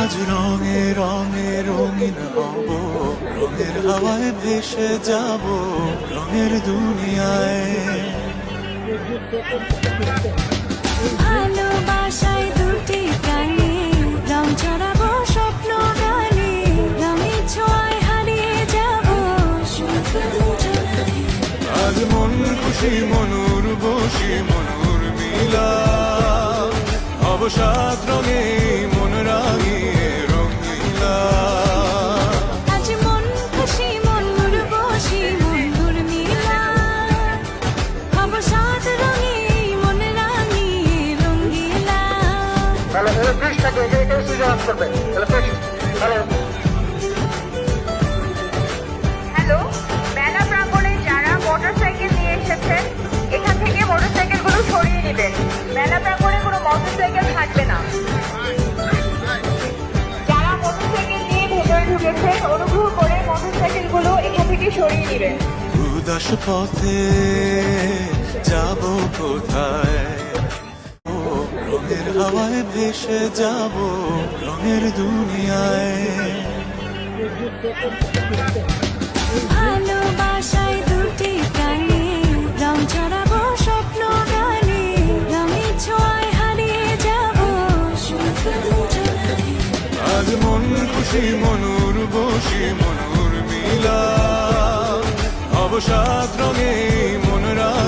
আজ রঙে রঙে রঙিন হব রঙের হাওয়ায় ভেসে যাব রঙের দুনিয়ায়। ভালোবাসায় দুটি প্রাণী রং ছড়াবো স্বপ্ন গানে রঙের ছোঁয়ায় হারিয়ে যাব আজ মন খুশি মনুর বসি মনুর মিলা। অবসাদ রঙে মন রাঙিয়ে তাহলে ব্রিজ হ্যালো মেলা প্রাঙ্গণে যারা মোটরসাইকেল নিয়ে এসেছেন এখান থেকে মোটরসাইকেলগুলো সরিয়ে নেবেন মেলা প্রাঙ্গণে কোনো মোটরসাইকেল থাকবে না। যারা মোটরসাইকেল নিয়ে ভেতরে ঢুকেছেন অনুগ্রহ করে মোটরসাইকেলগুলো এখান থেকে সরিয়ে নেবেন উদাস পথে যাব কোথায়? হাওয়ায় ভেসে যাব রঙের দুনিয়ায়। ভালোবাসায় দুটি প্রাণী রং ছড়াবো স্বপ্ন গানে। রঙের ছোঁয়ায় হারিয়ে যাব শুধু আজ মন খুশি মনুর বসি মনুর মিলা। অবসাদ রঙে মন রঙিলা